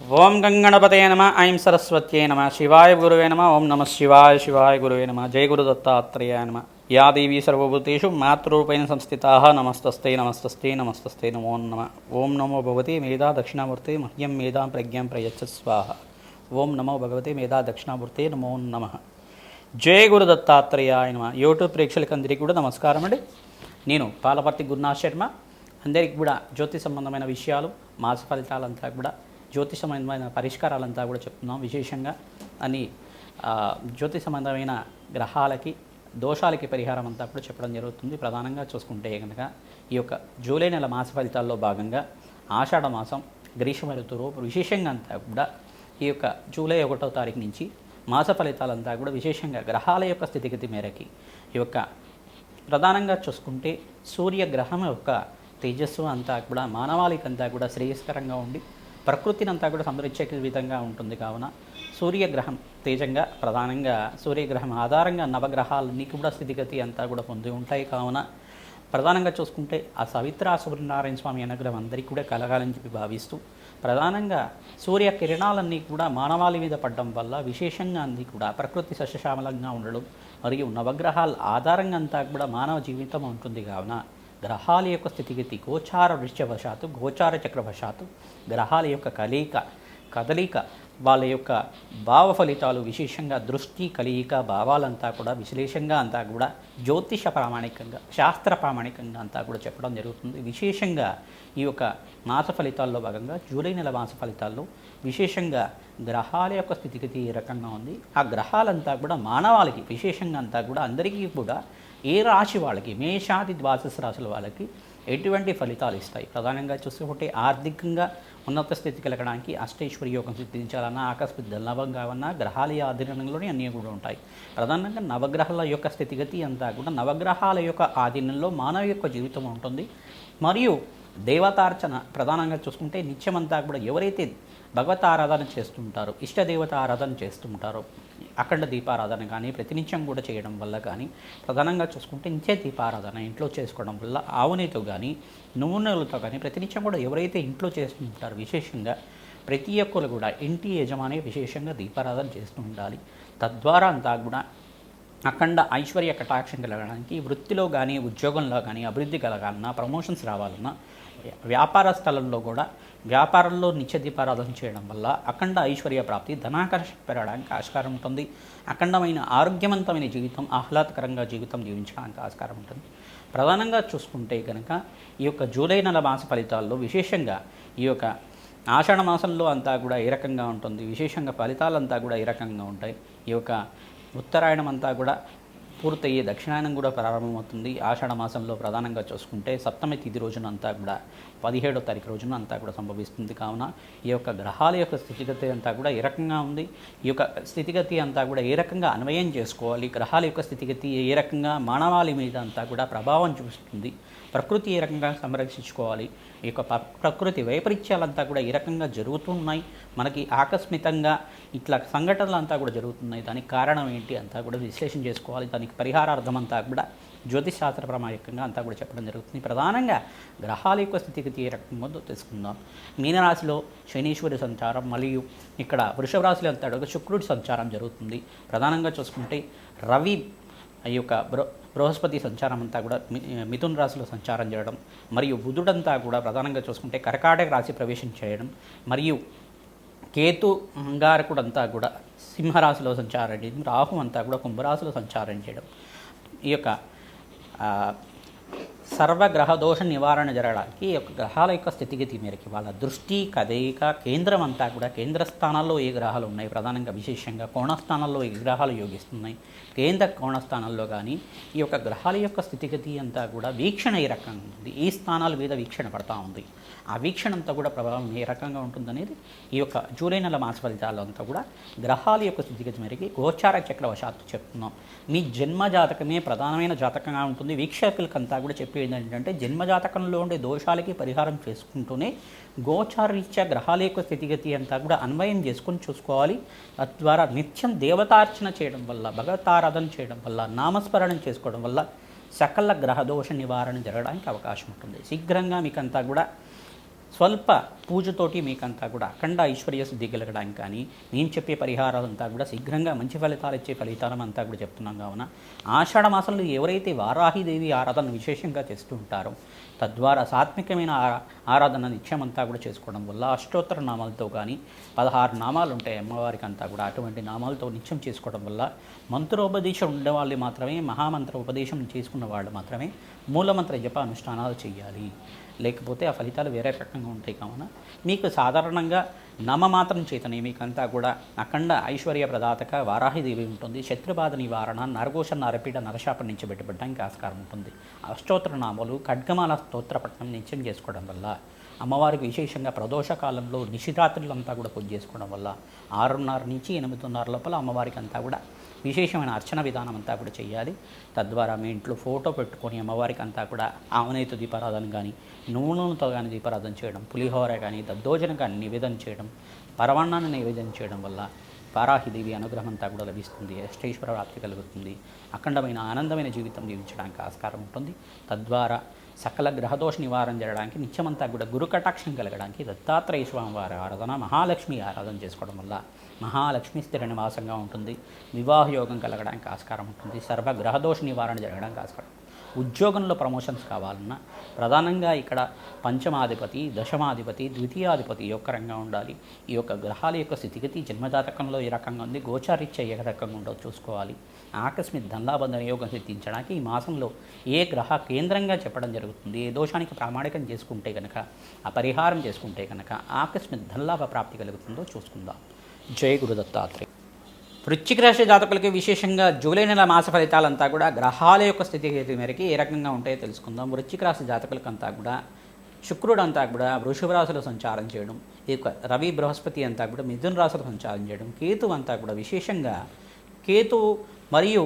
ఓం గంగణపతే నమ ఐం సరస్వత్యే నమ శివాయ గురువే నమ ఓం నమ శివాయ శివాయ గురువే నమ జయ గురు దత్తాత్రేయ నమ. యా దేవీ సర్వభూతేషు మాతృరూపేణ సంస్థితా నమస్తస్తే నమస్తస్తే నమస్తస్తే నమో నమ. ఓం నమో భగవతి మేధా దక్షిణామూర్తి మహ్యం మేధాం ప్రజ్ఞాం ప్రయచ్చ స్వాహ. ఓం నమో భగవతి మేధా దక్షిణామూర్తి నమో నమ. జయ గురు దత్తాత్రేయ నమ. యూట్యూబ్ ప్రేక్షకులందరికీ కూడా నమస్కారం అండి. నేను పాలపర్తి గురునాథ్ శర్మ. అందరికీ కూడా జ్యోతి సంబంధమైన విషయాలు మాస ఫలితాలంతా కూడా జ్యోతి సంబంధమైన పరిష్కారాలంతా కూడా చెప్తున్నాం విశేషంగా. అని జ్యోతి సంబంధమైన గ్రహాలకి దోషాలకి పరిహారం అంతా కూడా చెప్పడం జరుగుతుంది. ప్రధానంగా చూసుకుంటే కనుక ఈ యొక్క జూలై నెల మాస ఫలితాల్లో భాగంగా ఆషాఢ మాసం గ్రీష్మ ఋతువు విశేషంగా అంతా కూడా ఈ యొక్క జూలై ఒకటో తారీఖు నుంచి మాస ఫలితాలంతా కూడా విశేషంగా గ్రహాల యొక్క స్థితిగతి మేరకి ఈ యొక్క ప్రధానంగా చూసుకుంటే సూర్యగ్రహం యొక్క తేజస్సు అంతా కూడా మానవాళికంతా కూడా శ్రేయస్కరంగా ఉండి ప్రకృతిని అంతా కూడా సంరక్షే విధంగా ఉంటుంది కావున సూర్యగ్రహం తేజంగా ప్రధానంగా సూర్యగ్రహం ఆధారంగా నవగ్రహాలన్నీ కూడా స్థితిగతి అంతా కూడా పొంది ఉంటాయి కావున ప్రధానంగా చూసుకుంటే ఆ సవిత్ర సూర్యనారాయణ స్వామి అనుగ్రహం అందరికీ కూడా కలగాలని చెప్పి భావిస్తూ ప్రధానంగా సూర్య కిరణాలన్నీ కూడా మానవాళి మీద పడడం వల్ల విశేషంగా అన్ని కూడా ప్రకృతి సస్యశ్యామలంగా ఉండడం మరియు నవగ్రహాల ఆధారంగా అంతా కూడా మానవ జీవితం ఉంటుంది కావున గ్రహాల యొక్క స్థితిగతి గోచార వృశ్చవశాత్తు గోచార చక్రవశాత్తు గ్రహాల యొక్క కలయిక కదలిక వాళ్ళ యొక్క భావ ఫలితాలు విశేషంగా దృష్టి కలియిక భావాలంతా కూడా విశ్లేషంగా అంతా కూడా జ్యోతిష ప్రామాణికంగా శాస్త్ర ప్రామాణికంగా అంతా కూడా చెప్పడం జరుగుతుంది. విశేషంగా ఈ యొక్క మాస ఫలితాల్లో భాగంగా జూలై నెల మాస ఫలితాల్లో విశేషంగా గ్రహాల యొక్క స్థితిగతి ఏ రకంగా ఉంది. ఆ గ్రహాలంతా కూడా మానవాళికి విశేషంగా అంతా కూడా అందరికీ కూడా ఏ రాశి వాళ్ళకి మేషాది ద్వాదశ రాశుల వాళ్ళకి ఎటువంటి ఫలితాలు ఇస్తాయి? ప్రధానంగా చూసుకుంటే ఆర్థికంగా ఉన్నత స్థితి కలగడానికి అష్టైశ్వర్య యోగం సిద్ధించాలన్నా ఆకస్మిక ధనలాభం కావన్నా గ్రహాల ఆధీనంలోనే అన్నీ కూడా ఉంటాయి. ప్రధానంగా నవగ్రహాల యొక్క స్థితిగతి అంతా కూడా నవగ్రహాల యొక్క ఆధీనంలో మానవ యొక్క జీవితం ఉంటుంది. మరియు దేవతార్చన ప్రధానంగా చూసుకుంటే నిత్యమంతా కూడా ఎవరైతే భగవత్ ఆరాధన చేస్తుంటారు ఇష్టదేవత ఆరాధన చేస్తుంటారు. అఖండ దీపారాధన కానీ ప్రతినిత్యం కూడా చేయడం వల్ల కానీ ప్రధానంగా చూసుకుంటే నిత్య దీపారాధన ఇంట్లో చేసుకోవడం వల్ల ఆవునేతో కానీ నూనెలతో కానీ ప్రతినిత్యం కూడా ఎవరైతే ఇంట్లో చేస్తుంటారో విశేషంగా ప్రతి ఒక్కరు కూడా ఇంటి యజమాని విశేషంగా దీపారాధన చేస్తూ ఉండాలి. తద్వారా అంతా కూడా అఖండ ఐశ్వర్య కటాక్షం కలగడానికి వృత్తిలో కానీ ఉద్యోగంలో కానీ అభివృద్ధి కలగాలన్నా ప్రమోషన్స్ రావాలన్నా వ్యాపార స్థలంలో కూడా వ్యాపారంలో నిత్యదీపారాధన చేయడం వల్ల అఖండ ఐశ్వర్య ప్రాప్తి ధనాకర్షణ పెరగడానికి ఆస్కారం ఉంటుంది. అఖండమైన ఆరోగ్యవంతమైన జీవితం ఆహ్లాదకరంగా జీవితం జీవించడానికి ఆస్కారం ఉంటుంది. ప్రధానంగా చూసుకుంటే కనుక ఈ యొక్క జూలై నెల మాస ఫలితాల్లో విశేషంగా ఈ యొక్క ఆషాఢ మాసంలో అంతా కూడా ఏ రకంగా ఉంటుంది? విశేషంగా ఫలితాలంతా కూడా ఏ రకంగా ఉంటాయి? ఈ యొక్క ఉత్తరాయణం అంతా కూడా పూర్తయ్యే దక్షిణాయనం కూడా ప్రారంభమవుతుంది. ఆషాఢ మాసంలో ప్రధానంగా చూసుకుంటే సప్తమి తిథి రోజునంతా కూడా పదిహేడో తారీఖు రోజున అంతా కూడా సంభవిస్తుంది. కావున ఈ యొక్క గ్రహాల యొక్క స్థితిగతి అంతా కూడా ఏ రకంగా ఉంది? ఈ యొక్క స్థితిగతి అంతా కూడా ఏ రకంగా అన్వయం చేసుకోవాలి? గ్రహాల యొక్క స్థితిగతి ఏ రకంగా మానవాళి మీద అంతా కూడా ప్రభావం చూపిస్తుంది? ప్రకృతి ఏ రకంగా సంరక్షించుకోవాలి? ఈ యొక్క ప- ప్రకృతి వైపరీత్యాలంతా కూడా ఏ రకంగా జరుగుతున్నాయి? మనకి ఆకస్మికంగా ఇట్లా సంఘటనలు అంతా కూడా జరుగుతున్నాయి. దానికి కారణం ఏంటి అంతా కూడా విశ్లేషణ చేసుకోవాలి. దానికి పరిహారార్థం అంతా కూడా జ్యోతిష్ శాస్త్ర అంతా కూడా చెప్పడం జరుగుతుంది. ప్రధానంగా గ్రహాల యొక్క స్థితిగతి ఏ రకంగా తెలుసుకుందాం. మీనరాశిలో శనీశ్వరి సంచారం మరియు ఇక్కడ వృషభ రాశిలో అంతా శుక్రుడి సంచారం జరుగుతుంది. ప్రధానంగా చూసుకుంటే రవి ఈ యొక్క బృ బృహస్పతి సంచారం అంతా కూడా మి- రాశిలో సంచారం చేయడం మరియు బుధుడంతా కూడా ప్రధానంగా చూసుకుంటే కర్కాటక రాశి ప్రవేశం చేయడం మరియు కేతు అంగారకుడంతా కూడా సింహరాశిలో సంచారం చేయడం రాహు అంతా కూడా కుంభరాశిలో సంచారం చేయడం. ఈ యొక్క ఆ, సర్వగ్రహ దోష నివారణ జరగడానికి యొక్క గ్రహాల యొక్క స్థితిగతి మేరకి వాళ్ళ దృష్టి కదయిక కేంద్రం అంతా కూడా కేంద్ర స్థానాల్లో ఏ గ్రహాలు ఉన్నాయి? ప్రధానంగా విశేషంగా కోణస్థానాల్లో ఏ గ్రహాలు యోగిస్తున్నాయి? కేంద్ర కోణస్థానాల్లో కానీ ఈ యొక్క గ్రహాల యొక్క స్థితిగతి అంతా కూడా వీక్షణ ఏ రకంగా ఉంది ఈ స్థానాల మీద వీక్షణ పడతా ఉంది? ఆ వీక్షణ అంతా కూడా ప్రభావం ఏ రకంగా ఉంటుందనేది ఈ యొక్క జూలై నెల మాస ఫలితాలు అంతా కూడా గ్రహాల యొక్క స్థితిగతి మేరకి గోచార చక్రవశాత్తు చెప్తున్నాం. మీ జన్మ జాతకమే ప్రధానమైన జాతకంగా ఉంటుంది. వీక్షకులకంతా కూడా చెప్పేది ఏంటంటే జన్మజాతకంలో ఉండే దోషాలకి పరిహారం చేసుకుంటూనే గోచారరీత్యా గ్రహాల యొక్క స్థితిగతి అంతా కూడా అన్వయం చేసుకొని చూసుకోవాలి. తద్వారా నిత్యం దేవతార్చన చేయడం వల్ల భగవతారాధన చేయడం వల్ల నామస్మరణం చేసుకోవడం వల్ల సకల గ్రహదోష నివారణ జరగడానికి అవకాశం ఉంటుంది. శీఘ్రంగా మీకంతా కూడా స్వల్ప పూజతోటి మీకంతా కూడా అఖండ ఐశ్వర్య సిద్ధి కలగడానికి కానీ నేను చెప్పే పరిహారాలంతా కూడా శీఘ్రంగా మంచి ఫలితాలు ఇచ్చే ఫలితాలం అంతా కూడా చెప్తున్నాం కావున ఆషాఢ మాసంలో ఎవరైతే వారాహిదేవి ఆరాధన విశేషంగా చేస్తూ ఉంటారో తద్వారా సాత్వికమైన ఆరాధన నిత్యమంతా కూడా చేసుకోవడం వల్ల అష్టోత్తర నామాలతో కానీ పదహారు నామాలు ఉంటాయి అమ్మవారికి అంతా కూడా అటువంటి నామాలతో నిత్యం చేసుకోవడం వల్ల మంత్రోపదేశం ఉండే వాళ్ళు మాత్రమే మహామంత్ర ఉపదేశం చేసుకున్న వాళ్ళు మాత్రమే మూలమంత్ర జప అనుష్ఠానాలు చేయాలి. లేకపోతే ఆ ఫలితాలు వేరే రకంగా ఉంటాయి కావున మీకు సాధారణంగా నామమాత్రం చేతనే మీకంతా కూడా అఖండ ఐశ్వర్య ప్రదాతక వారాహిదేవి ఉంటుంది. శత్రుబాధ నివారణ నరఘోష నరపీడ నరశాపం నుంచి బయటపడడానికి ఆస్కారం ఉంటుంది. అష్టోత్తర నామాలు ఖడ్గమాల స్తోత్రపట్నం నిత్యం చేసుకోవడం వల్ల అమ్మవారికి విశేషంగా ప్రదోష కాలంలో నిశిరాత్రులంతా కూడా పూజ చేసుకోవడం వల్ల ఆరున్నర నుంచి ఎనిమిదిన్నర లోపల అమ్మవారికి అంతా కూడా విశేషమైన అర్చన విధానం అంతా కూడా చేయాలి తద్వారా మీ ఇంట్లో ఫోటో పెట్టుకొని అమ్మవారికి అంతా కూడా ఆవనేత దీపారాధన కానీ నూనెతో కానీ దీపారాధన చేయడం పులిహోర కానీ దద్దోజనం కానీ నివేదన చేయడం పరవాణాన్ని నివేదన చేయడం వల్ల పారాహిదేవి అనుగ్రహం అంతా కూడా లభిస్తుంది అష్టేశ్వర ప్రాప్తి కలుగుతుంది అఖండమైన ఆనందమైన జీవితం జీవించడానికి ఆస్కారం ఉంటుంది. తద్వారా సకల గ్రహదోష నివారణ జరగడానికి నిత్యమంతా కూడా గురు కటాక్షం కలగడానికి దత్తాత్రేయ స్వామి వారి ఆరాధన మహాలక్ష్మి ఆరాధన చేసుకోవడం వల్ల మహాలక్ష్మి స్థిర నివాసంగా ఉంటుంది. వివాహ యోగం కలగడానికి ఆస్కారం ఉంటుంది. సర్వ గ్రహదోష నివారణ జరగడానికి ఆస్కారం. ఉద్యోగంలో ప్రమోషన్స్ కావాలన్నా ప్రధానంగా ఇక్కడ పంచమాధిపతి దశమాధిపతి ద్వితీయాధిపతి ఈ యొక్క రంగా ఉండాలి. ఈ యొక్క గ్రహాల యొక్క స్థితిగతి జన్మజాతకంలో ఏ రకంగా ఉంది గోచారిత్య ఏ రకంగా ఉండో చూసుకోవాలి. ఆకస్మిక ధనలాబంధన యోగం సిద్ధించడానికి ఈ మాసంలో ఏ గ్రహ కేంద్రంగా చెప్పడం జరుగుతుంది ఏ దోషానికి ప్రామాణికం చేసుకుంటే కనుక ఆ పరిహారం చేసుకుంటే కనుక ఆకస్మిక ధనలాభ ప్రాప్తి కలుగుతుందో చూసుకుందాం. జయ గురుదత్తాత్రేయ వృశ్చిక రాశి జాతకులకి విశేషంగా జూలై నెల మాస ఫలితాలంతా కూడా గ్రహాల యొక్క స్థితిగతి మేరకి ఏ రకంగా ఉంటాయో తెలుసుకుందాం. వృశ్చిక రాశి జాతకులకంతా కూడా శుక్రుడు అంతా కూడా వృషభ రాశిలో సంచారం చేయడం ఈ యొక్క రవి బృహస్పతి అంతా కూడా మిథున రాశిలో సంచారం చేయడం కేతు అంతా కూడా విశేషంగా కేతు మరియు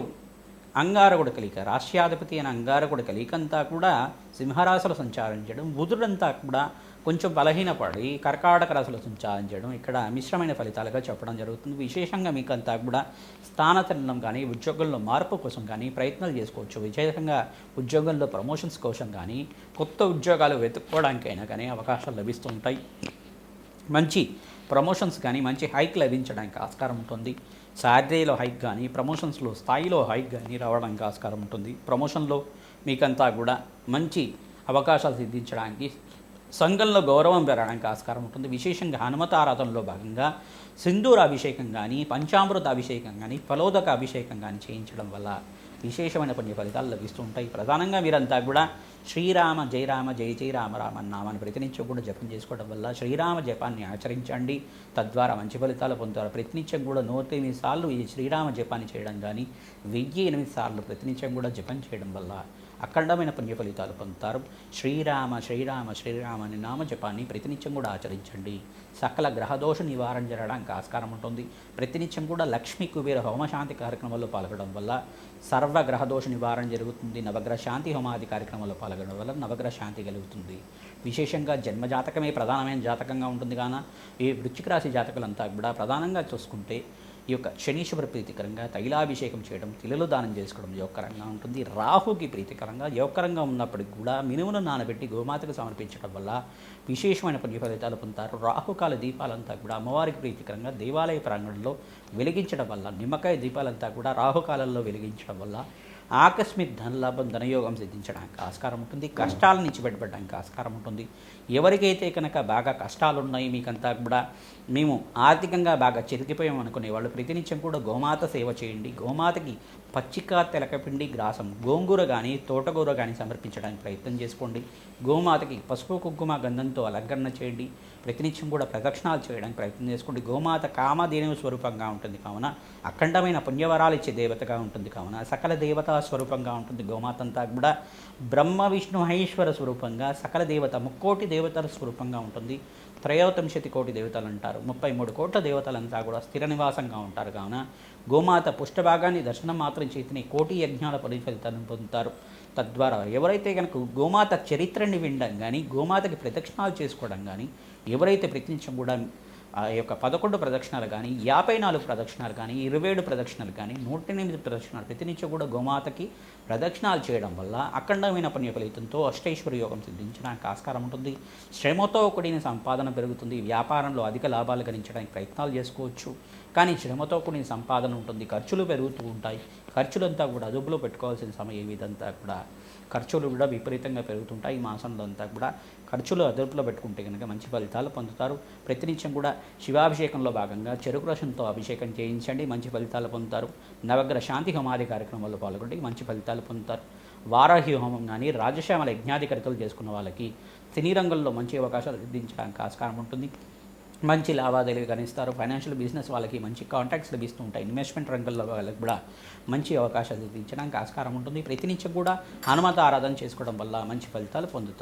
అంగారకుడు కలిక రాష్ట్రాధిపతి అయిన అంగారకుడు కలికంతా కూడా సింహరాశిలో సంచారం చేయడం బుధుడంతా కూడా కొంచెం బలహీనపడి కర్కాటక రాశిలో సంచారం చేయడం ఇక్కడ మిశ్రమైన ఫలితాలుగా చెప్పడం జరుగుతుంది. విశేషంగా మీకు అంతా కూడా స్థానచలనం కానీ ఉద్యోగంలో మార్పు కోసం కానీ ప్రయత్నాలు చేసుకోవచ్చు. విశేషంగా ఉద్యోగంలో ప్రమోషన్స్ కోసం కానీ కొత్త ఉద్యోగాలు వెతుక్కోవడానికైనా కానీ అవకాశాలు లభిస్తూ ఉంటాయి. మంచి ప్రమోషన్స్ కానీ మంచి హైక్ లభించడానికి ఆస్కారం ఉంటుంది. శాలరీలో హైక్ కానీ ప్రమోషన్స్లో స్థాయిలో హైక్ కానీ రావడానికి ఆస్కారం ఉంటుంది. ప్రమోషన్లో మీకంతా కూడా మంచి అవకాశాలు సిద్ధించడానికి సంఘంలో గౌరవం పెరగడానికి ఆస్కారం ఉంటుంది. విశేషంగా హనుమత ఆరాధనలో భాగంగా సింధూర అభిషేకం కానీ పంచామృత అభిషేకం కానీ ఫలోదక అభిషేకం కానీ చేయించడం వల్ల విశేషమైన పుణ్య ఫలితాలు లభిస్తూ ఉంటాయి. ప్రధానంగా మీరంతా కూడా శ్రీరామ జయరామ జయ జయ రామ రామ నామాన్ని ప్రతినిత్యం కూడా జపం చేసుకోవడం వల్ల శ్రీరామ జపాన్ని ఆచరించండి. తద్వారా మంచి ఫలితాలు పొందుతారు. ప్రతినిత్యం కూడా నూట ఎనిమిది సార్లు ఈ శ్రీరామ జపాన్ని చేయడం కానీ వెయ్యి ఎనిమిది సార్లు ప్రతినిత్యం కూడా జపం చేయడం వల్ల అఖండమైన పుణ్య ఫలితాలు పొందుతారు. శ్రీరామ శ్రీరామ శ్రీరామ అనే నామ జపాన్ని ప్రతినిత్యం కూడా ఆచరించండి. సకల గ్రహదోష నివారణ జరగడానికి ఆస్కారం ఉంటుంది. ప్రతినిత్యం కూడా లక్ష్మీ కుబేర హోమశాంతి కార్యక్రమంలో పాల్గొనడం వల్ల సర్వ గ్రహదోష నివారణ జరుగుతుంది. నవగ్రహ శాంతి హోమాది కార్యక్రమంలో పాల్గొనడం వల్ల నవగ్రహ శాంతి కలుగుతుంది. విశేషంగా జన్మజాతకమే ప్రధానమైన జాతకంగా ఉంటుంది కాన ఈ వృచ్చిక రాశి జాతకులంతా కూడా ప్రధానంగా చూసుకుంటే ఈ యొక్క శనీశ్వర ప్రీతికరంగా తైలాభిషేకం చేయడం తిలలు దానం చేసుకోవడం యోగకరంగా ఉంటుంది. రాహుకి ప్రీతికరంగా యోగకరంగా ఉన్నప్పటికీ కూడా మినుమును నానబెట్టి గోమాతకు సమర్పించడం వల్ల విశేషమైన పుణ్య ఫలితాలు పొందుతారు. రాహుకాల దీపాలంతా కూడా అమ్మవారికి ప్రీతికరంగా దేవాలయ ప్రాంగణంలో వెలిగించడం వల్ల నిమ్మకాయ దీపాలంతా కూడా రాహుకాలంలో వెలిగించడం వల్ల ఆకస్మిక ధనలాభం ధనయోగం సిద్ధించడానికి ఆస్కారం ఉంటుంది. కష్టాల నుంచి బయటపడడానికి ఆస్కారం ఉంటుంది. ఎవరికైతే కనుక బాగా కష్టాలు ఉన్నాయి మీకంతా కూడా మేము ఆర్థికంగా బాగా చెరిగిపోయాం అనుకునే వాళ్ళు ప్రతినిత్యం కూడా గోమాత సేవ చేయండి. గోమాతకి పచ్చిక తెలకపిండి గ్రాసం గోంగూర కానీ తోటకూర కానీ సమర్పించడానికి ప్రయత్నం చేసుకోండి. గోమాతకి పసుపు కుంకుమ గంధంతో అలంకరణ చేయండి. ప్రతినిత్యం కూడా ప్రదక్షిణాలు చేయడానికి ప్రయత్నం చేసుకుంటే గోమాత కామధేనువు స్వరూపంగా ఉంటుంది కావున అఖండమైన పుణ్యవరాలు ఇచ్చే దేవతగా ఉంటుంది కావున సకల దేవతా స్వరూపంగా ఉంటుంది గోమాత అంతా కూడా. బ్రహ్మ విష్ణు మహేశ్వర స్వరూపంగా సకల దేవత ముక్కోటి దేవతల స్వరూపంగా ఉంటుంది. త్రయోతంశతి కోటి దేవతలు అంటారు. ముప్పై మూడు కోట్ల దేవతలంతా కూడా స్థిర నివాసంగా ఉంటారు కావున. గోమాత పుష్టభాగాన్ని దర్శనం మాత్రం చేతిని కోటి యజ్ఞాల ఫలితాలను పొందుతారు. తద్వారా ఎవరైతే కనుక గోమాత చరిత్రని వినడం కానీ గోమాతకి ప్రదక్షిణాలు చేసుకోవడం కానీ ఎవరైతే ప్రయత్నించడం కూడా ఆ యొక్క పదకొండు ప్రదక్షిణాలు కానీ యాభై నాలుగు ప్రదక్షిణాలు కానీ ఇరవై ఏడు ప్రదక్షిణాలు కానీ నూట ఎనిమిది ప్రదక్షిణాలు ప్రతినిత్యం కూడా గోమాతకి ప్రదక్షిణాలు చేయడం వల్ల అఖండమైన పుణ్య ఫలితంతో అష్టైశ్వర యోగం సిద్ధించడానికి ఆస్కారం ఉంటుంది. శ్రమతో కూడిన సంపాదన పెరుగుతుంది. వ్యాపారంలో అధిక లాభాలు గణించడానికి ప్రయత్నాలు చేసుకోవచ్చు. కానీ శ్రమతో కూడిన సంపాదన ఉంటుంది. ఖర్చులు పెరుగుతూ ఉంటాయి. ఖర్చులంతా కూడా అదుపులో పెట్టుకోవాల్సిన సమయం ఇదంతా కూడా ఖర్చులు కూడా విపరీతంగా పెరుగుతుంటాయి. ఈ మాసంలో అంతా కూడా ఖర్చులు అదుపులో పెట్టుకుంటే కనుక మంచి ఫలితాలు పొందుతారు. ప్రతినిత్యం కూడా శివాభిషేకంలో భాగంగా చెరుకు రసంతో అభిషేకం చేయించండి. మంచి ఫలితాలు పొందుతారు. నవగ్రహ శాంతి హోమాది కార్యక్రమాల్లో పాల్గొంటే మంచి ఫలితాలు పొందుతారు. వారాహి హోమం కానీ రాజశ్యామల యజ్ఞాధికారితలు చేసుకున్న వాళ్ళకి సినీ రంగంలో మంచి అవకాశాలు సిద్ధించడానికి ఆస్కారం ఉంటుంది. మంచి లావాదేవీలు గణిస్తారు. ఫైనాన్షియల్ బిజినెస్ వాళ్ళకి మంచి కాంటాక్ట్స్ లభిస్తూ ఉంటాయి ఇన్వెస్ట్మెంట్ రంగంలో వాళ్ళకి కూడా మంచి అవకాశాలు సిద్ధించడానికి ఆస్కారం ఉంటుంది. ప్రతినిత్యం కూడా హనుమత ఆరాధన చేసుకోవడం వల్ల మంచి ఫలితాలు పొందుతారు.